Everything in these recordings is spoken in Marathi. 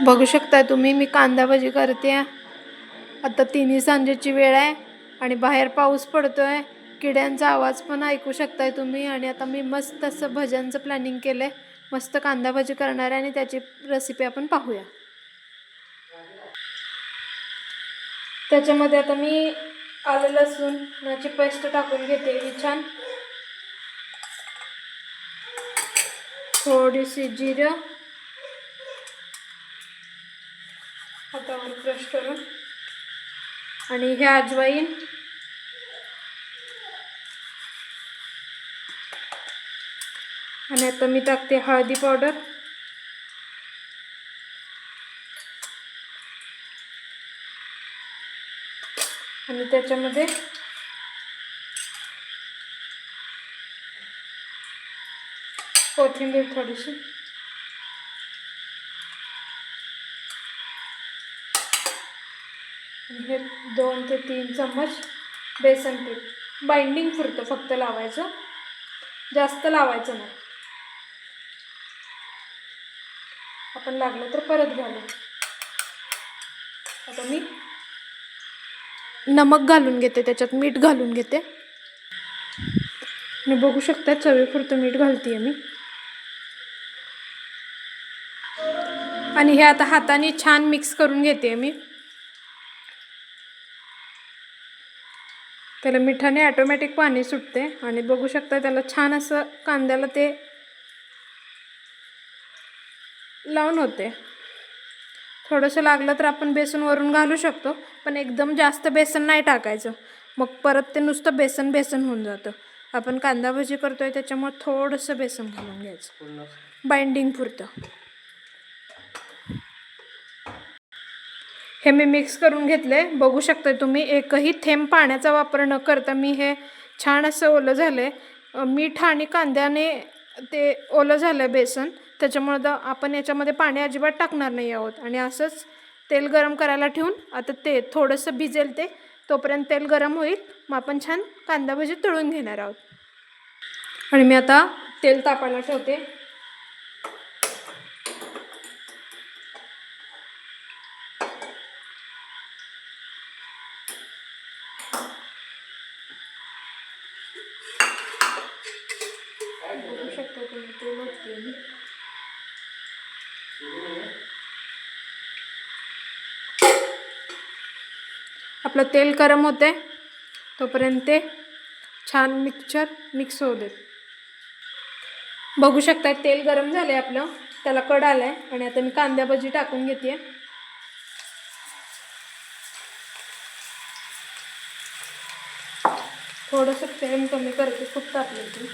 बघू शकताय तुम्ही मी कांदा भजी करते आता तिन्ही सांजेची वेळ आहे आणि बाहेर पाऊस पडतो आहे किड्यांचा आवाज पण ऐकू शकताय तुम्ही आणि आता मी मस्त असं भज्यांचं प्लॅनिंग केलं आहे मस्त कांदा भजी करणार आहे आणि त्याची रेसिपी आपण पाहूया. त्याच्यामध्ये आता मी आलं लसूण पेस्ट टाकून घेते ही छान. थोडीशी जिरं हातावर क्रश करून. आणि हे अजवाईन आणि आता मी टाकते हळदी पावडर आणि त्याच्यामध्ये कोथिंबीर थोडीशी. हे दोन ते तीन चम्मच बेसन पीठ. बाइंडिंग पुरतं फक्त लावायचं. जास्त लावायचं नाही. आपण लागलं तर परत घालू. आता मी नमक घालून घेते त्याच्यात मीठ घालून घेते. मी बघू शकता चवीपुरतं मीठ घालते मी. आणि हे आता हाताने छान मिक्स करून घेते मी. त्याला मिठाने ॲटोमॅटिक पाणी सुटते आणि बघू शकता त्याला छान असं कांद्याला ते लावून होते. थोडंसं लागलं तर आपण बेसन वरून घालू शकतो पण एकदम जास्त बेसन नाही टाकायचं. मग परत ते नुसतं बेसन बेसन होऊन जातं. आपण कांदा भजी करतोय त्याच्यामुळे थोडंसं बेसन घालून घ्यायचं. बाइंडिंग पुरतं. हे मी मिक्स करून घेतले. बघू शकता तुम्ही एकही थेंब पाण्याचा वापर न करता मी हे छान असं ओलं झालं आहे मीठ आणि कांद्याने ते ओलं झालं आहे बेसन. त्याच्यामुळं आपण याच्यामध्ये पाणी अजिबात टाकणार नाही आहोत. आणि असंच तेल गरम करायला ठेवून आता ते थोडंसं भिजेल ते तोपर्यंत तेल गरम होईल. मग आपण छान कांदा भजी तळून घेणार आहोत. आणि मी आता तेल तापायला ठेवते. बघू शकता तुम्ही ते बघते मी. आपलं तेल गरम होते तोपर्यंत ते छान मिक्सचर मिक्स होऊ देत. बघू शकता तेल गरम झालं आहे आपलं त्याला कड आलं आहे आणि आता मी कांद्या भजी टाकून घेते थोडंसं फ्लेम कमी करते खूप टाकले ती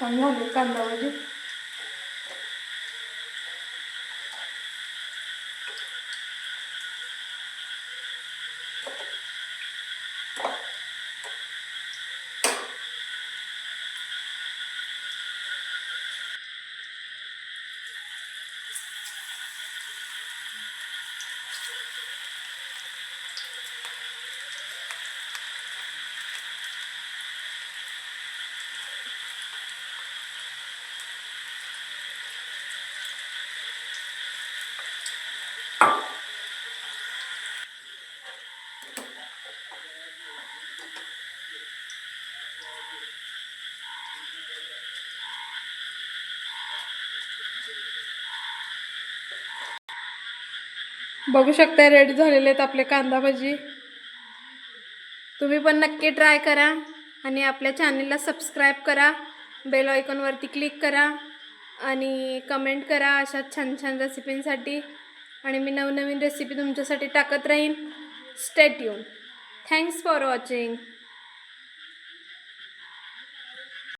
छान झाले बघू शकता रेडी झालेले आहेत आपले कांदा भजी. तुम्ही पण नक्की ट्राय करा आणि आपल्या चॅनलला सबस्क्राईब करा. बेल आयकॉनवरती क्लिक करा आणि कमेंट करा अशा छान छान रेसिपींसाठी आणि मी नवनवीन रेसिपी तुमच्यासाठी टाकत राहीन. स्टेट येऊन थँक्स फॉर वॉचिंग